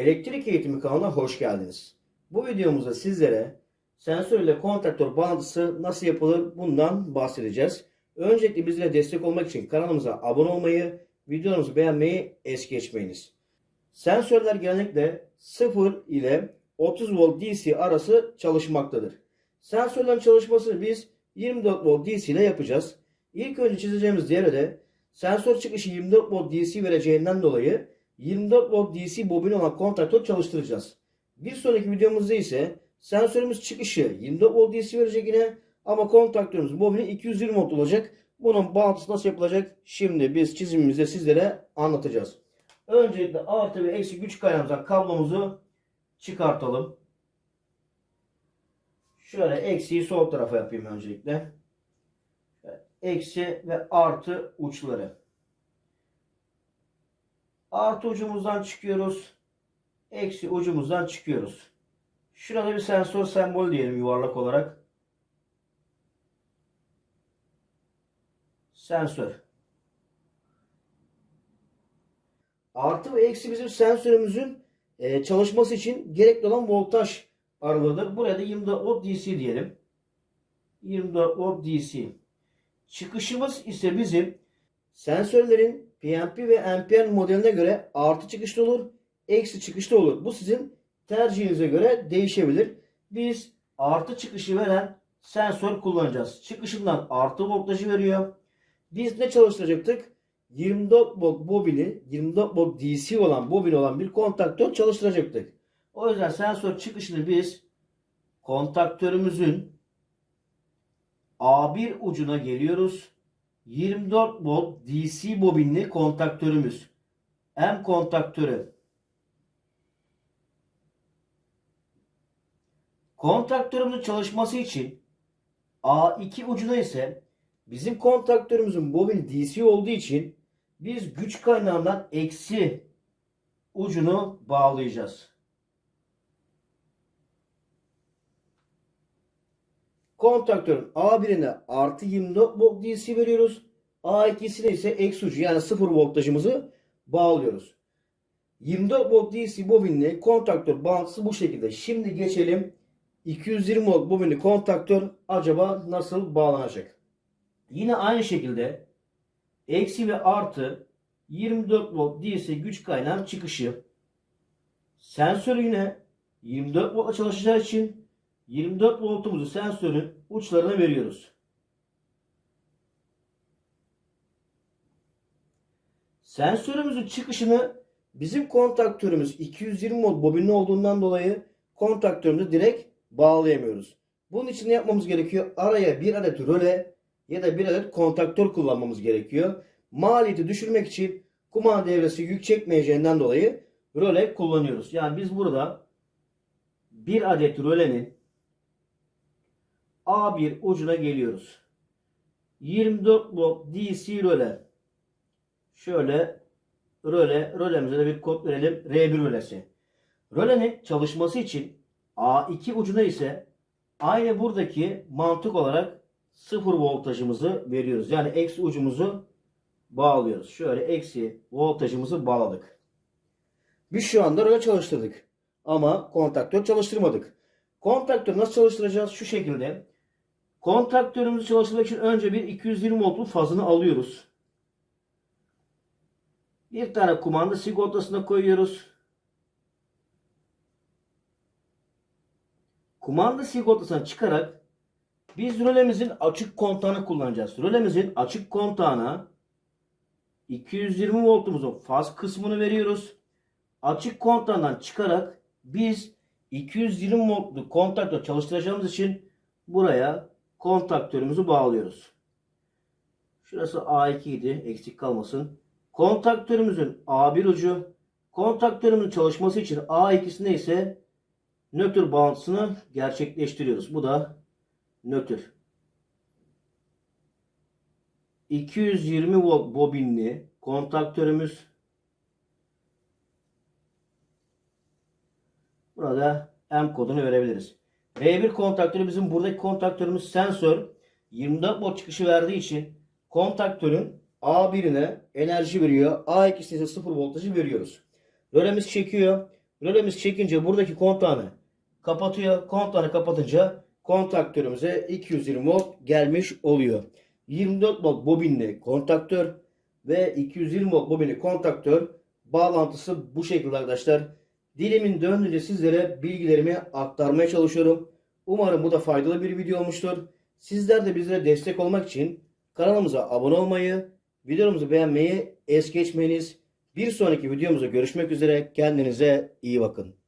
Elektrik eğitimi kanalına hoş geldiniz. Bu videomuzda sizlere sensör ile kontaktör bağlantısı nasıl yapılır bundan bahsedeceğiz. Öncelikle bizlere destek olmak için kanalımıza abone olmayı, videolarımızı beğenmeyi es geçmeyiniz. Sensörler genellikle 0 ile 30 volt DC arası çalışmaktadır. Sensörlerin çalışmasını biz 24 volt DC ile yapacağız. İlk önce çizeceğimiz yere sensör çıkışı 24 volt DC vereceğinden dolayı 24 volt DC bobini olan kontaktör çalıştıracağız. Bir sonraki videomuzda ise sensörümüz çıkışı 24 volt DC verecek yine ama kontaktörümüz bobini 220 volt olacak. Bunun bağlantısı nasıl yapılacak? Şimdi biz çizimimizde sizlere anlatacağız. Öncelikle artı ve eksi güç kaynağımızdan kablomuzu çıkartalım. Şöyle eksiyi sol tarafa yapayım öncelikle. Eksi ve artı uçları. Artı ucumuzdan çıkıyoruz. Eksi ucumuzdan çıkıyoruz. Şurada bir sensör sembol diyelim yuvarlak olarak. Sensör. Artı ve eksi bizim sensörümüzün e, çalışması için gerekli olan voltaj aralığıdır. Buraya da 24 volt DC diyelim. 24 volt DC. Çıkışımız ise bizim sensörlerin PNP ve NPN modeline göre artı çıkışlı olur, eksi çıkışlı olur. Bu sizin tercihinize göre değişebilir. Biz artı çıkışı veren sensör kullanacağız. Çıkışından artı voltajı veriyor. Biz ne çalıştıracaktık? 24 volt bobini, 24 volt DC olan bobin olan bir kontaktör çalıştıracaktık. O yüzden sensör çıkışını biz kontaktörümüzün A1 ucuna geliyoruz. 24 volt DC bobinli kontaktörümüz. M kontaktörü. Kontaktörümüzün çalışması için A2 ucuna ise bizim kontaktörümüzün bobini DC olduğu için biz güç kaynağından eksi ucunu bağlayacağız. Kontaktörün A1'ine artı 24 volt DC veriyoruz. A2'sine ise eksi ucu yani 0 voltajımızı bağlıyoruz. 24 volt DC bobinli kontaktör bağlantısı bu şekilde. Şimdi geçelim 220 volt bobinli kontaktör acaba nasıl bağlanacak? Yine aynı şekilde eksi ve artı 24 volt DC güç kaynağı çıkışı sensör yine 24 voltla çalışacağı için 24 voltumuzu sensörün uçlarına veriyoruz. Sensörümüzün çıkışını bizim kontaktörümüz 220 volt bobinli olduğundan dolayı kontaktörümüzü direkt bağlayamıyoruz. Bunun için ne yapmamız gerekiyor? Araya bir adet röle ya da bir adet kontaktör kullanmamız gerekiyor. Maliyeti düşürmek için kumanda devresi yük çekmeyeceğinden dolayı röle kullanıyoruz. Yani biz burada bir adet rölenin A1 ucuna geliyoruz. 24 volt DC röle. Şöyle röle, rölemize de bir kod verelim. R1 rölesi. Rölenin çalışması için A2 ucuna ise aynı buradaki mantık olarak 0 voltajımızı veriyoruz. Yani eksi ucumuzu bağlıyoruz. Şöyle eksi voltajımızı bağladık. Biz şu anda röle çalıştırdık. Ama kontaktör çalıştırmadık. Kontaktörü nasıl çalıştıracağız? Şu şekilde. Kontaktörümüzü çalıştırmak için önce bir 220 voltluk fazını alıyoruz. Bir tane kumanda sigortasına koyuyoruz. Kumanda sigortasına çıkarak biz rölemizin açık kontağını kullanacağız. Rölemizin açık kontağına 220 voltumuzun faz kısmını veriyoruz. Açık kontağından çıkarak biz 220 voltluk kontaktör çalıştıracağımız için buraya kontaktörümüzü bağlıyoruz. Şurası A2 idi. Eksik kalmasın. Kontaktörümüzün A1 ucu kontaktörümüzün çalışması için A2'sinde ise nötr bağlantısını gerçekleştiriyoruz. Bu da nötr. 220 volt bobinli kontaktörümüz Burada M kodunu verebiliriz. R1 kontaktörü bizim buradaki kontaktörümüz sensör 24 volt çıkışı verdiği için kontaktörün A1'ine enerji veriyor. A2'sine ise 0 voltajı veriyoruz. Rölemiz çekiyor. Rölemiz çekince buradaki kontağını kapatıyor. Kontağını kapatınca kontaktörümüze 220 volt gelmiş oluyor. 24 volt bobinli kontaktör ve 220 volt bobinli kontaktör bağlantısı bu şekilde arkadaşlar. Dilimin döndüğünce sizlere bilgilerimi aktarmaya çalışıyorum. Umarım bu da faydalı bir video olmuştur. Sizler de bizlere destek olmak için kanalımıza abone olmayı, videomuzu beğenmeyi es geçmeyiniz. Bir sonraki videomuzda görüşmek üzere. Kendinize iyi bakın.